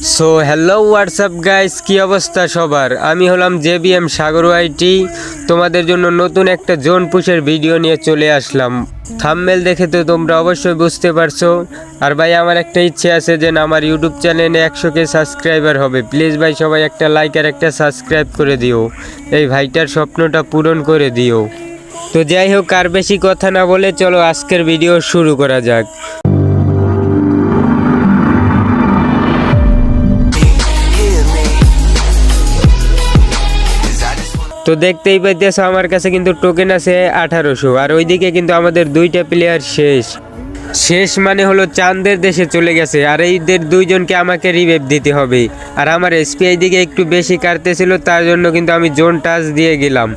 So hello WhatsApp guys কি অবস্থা সবার? আমি হলাম J B M Sagar IT. তোমাদের জন্য নতুন একটা জোন পুশের ভিডিও নিয়ে চলে আসলাম। থাম্বেল দেখে তো তোমরা অবশ্যই বুঝতে পারছ। আর ভাই, আমার একটা ইচ্ছে আছে যে আমার ইউটিউব চ্যানেলে একশো কে সাবস্ক্রাইবার হবে। প্লিজ ভাই, সবাই একটা লাইক আর একটা সাবস্ক্রাইব করে দিও। এই ভাইটার স্বপ্নটা পূরণ করে দিও। তো যাই হোক, আর বেশি কথা না বলে চলো আজকের ভিডিও শুরু করা যাক। তো দেখতেই পাইতেছো আমার কাছে কিন্তু টোকেন আছে আঠারোশো, আর ওইদিকে কিন্তু আমাদের দুইটা প্লেয়ার শেষ। শেষ মানে হলো চাঁদের দেশে চলে গেছে, আর এইদের দুইজনকে আমাকে রিভেভ দিতে হবে। আর আমার এসপিআই দিকে একটু বেশি কাটতেছিল, তার জন্য কিন্তু আমি জোন টাচ দিয়ে গেলাম।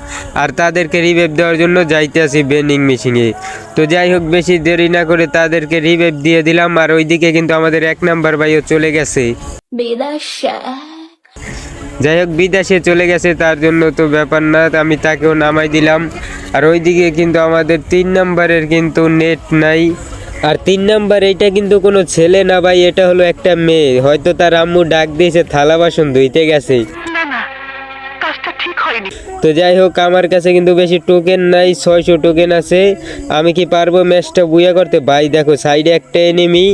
আর তাদেরকে রিভেভ দেওয়ার জন্য যাইতে আসি বেনিং মেশিনে তো যাই হোক, বেশি দেরি না করে তাদেরকে রিভেভ দিয়ে দিলাম, আর ওইদিকে কিন্তু আমাদের এক নাম্বার ভাইও চলে গেছে। বিদেশে যাই হোক, বিদেশে চলে গেছে, তার জন্য তো ব্যাপার না আমি তাকেও নামাই দিলাম। আর ওইদিকে কিন্তু আমাদের তিন নাম্বারের কিন্তু নেট নাই। আর তিন নাম্বার এটা কিন্তু কোনো ছেলে না ভাই, এটা হলো একটা মেয়ে। হয়তো তার আম্মু ডাক দিয়েছে, থালা বাসন ধুইতে গেছে। তো যাই হোক আমার কাছে কিন্তু বেশি টোকেন নাই, ছয়শো টোকেন আছে। আমি কি পারব ম্যাচটা বুয়া করতে? ভাই দেখো সাইডে একটা এনিমি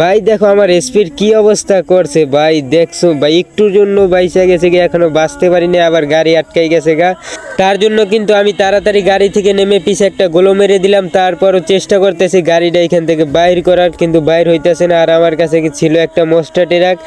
ভাই দেখো আমার স্পিড কি অবস্থা করছে, ভাই দেখছ? ভাই একটুর জন্য বাইসা গেছে গিয়ে, এখনও বাঁচতে পারিনি, আবার গাড়ি আটকাই গেছে গা। তার জন্য কিন্তু আমি তাড়াতাড়ি গাড়ি থেকে নেমে পিছে একটা গোলো মেরে দিলাম, তারপরও চেষ্টা করতেছি গাড়িটা এখান থেকে বাইর করার, কিন্তু বাইর হইতেছে না। আর আমার কাছে কি ছিল একটা মোস্টা ট্রাক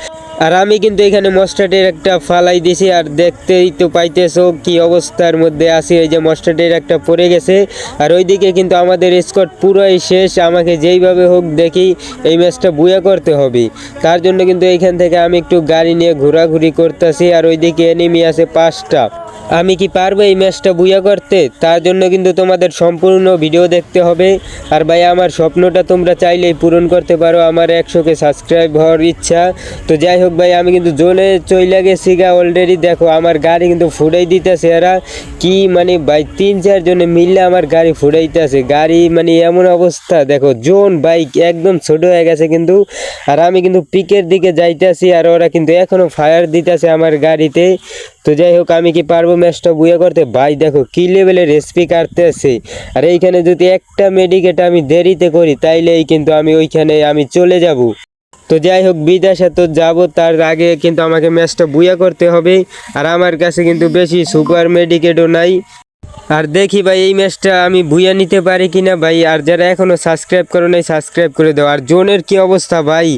আর আমি কিন্তু এখানে মস্টার্ডের একটা ফালাই দিছি, আর দেখতেই তো পাইতেছো কি অবস্থার মধ্যে আছি। ওই যে মস্টার্ডের একটা পড়ে গেছে, আর ওইদিকে কিন্তু আমাদের স্কট পুরোই শেষ। আমাকে যেইভাবে হোক দেখি এই ম্যাচটা বুয়া করতে হবে। তার জন্য কিন্তু এইখান থেকে আমি একটু গাড়ি নিয়ে ঘোরাঘুরি করতেছি, আর ওইদিকে এনিমি আছে পাঁচটা। আমি কি পারব এই ম্যাচটা বুয়া করতে? তার জন্য কিন্তু তোমাদের সম্পূর্ণ ভিডিও দেখতে হবে। আর ভাই, আমার স্বপ্নটা তোমরা চাইলেই পূরণ করতে পারো। আমার একশোকে সাবস্ক্রাইব হওয়ার ইচ্ছা। তো যাই হোক ভাই, আমি কিন্তু জোনে চইলা গেছি গা অলরেডি দেখো, আমার গাড়ি কিন্তু ফুটাই দিতেছে এরা। কি মানে ভাই, তিন চার জনে মিললে আমার গাড়ি ফুটাইতেছে গাড়ি মানে এমন অবস্থা। দেখো, জোন বাইক একদম ছোট হয়ে গেছে কিন্তু। আর আমি কিন্তু পিকের দিকে যাইতেছি আর ওরা কিন্তু এখনও ফায়ার দিতেছে আমার গাড়িতে। তো যাই হোক, আমি কি পারব ম্যাচটা বুয়ে করতে? ভাই, দেখো, কি লেভেলের রেসিপি কাটতে আছে আর এইখানে যদি একটা মেডিকেট আমি দেরিতে করি, তাইলেই কিন্তু আমি ওইখানে আমি চলে যাব। তো যাই হোক, বিদেশে তো যাব, তার আগে কিন্তু আমাকে ম্যাচটা বুয়া করতে হবে। আর আমার কাছে কিন্তু বেশি সুপার মেডিকেটও নাই। আর দেখি ভাই, এই ম্যাচটা আমি বুয়া নিতে পারি কিনা ভাই, আর যারা এখনও সাবস্ক্রাইব করো নাই সাবস্ক্রাইব করে দাও। আর জোনের কি অবস্থা ভাই?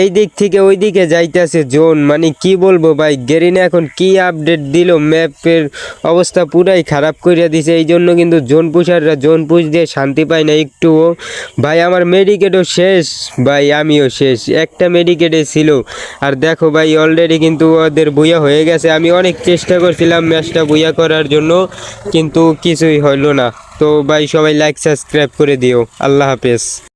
এই দিক থেকে ওই দিকে যাইতেছে জোন মানে কি বলব ভাই, গেরিনা এখন কি আপডেট দিল, ম্যাপের অবস্থা পুরাই খারাপ করিয়া দিছে। এই জন্য কিন্তু জোন পুষাররা, জোন পুষ দিয়ে শান্তি পায় না একটুও। ভাই, আমার মেডিকেটও শেষ, ভাই, আমিও শেষ। একটা মেডিকেটে ছিল। আর দেখো ভাই অলরেডি কিন্তু ওদের বুয়া হয়ে গেছে। আমি অনেক চেষ্টা করছিলাম ম্যাচটা বুয়া করার জন্য, কিন্তু কিছুই হইল না। তো ভাই সবাই লাইক সাবস্ক্রাইব করে দিও। আল্লাহ হাফেজ।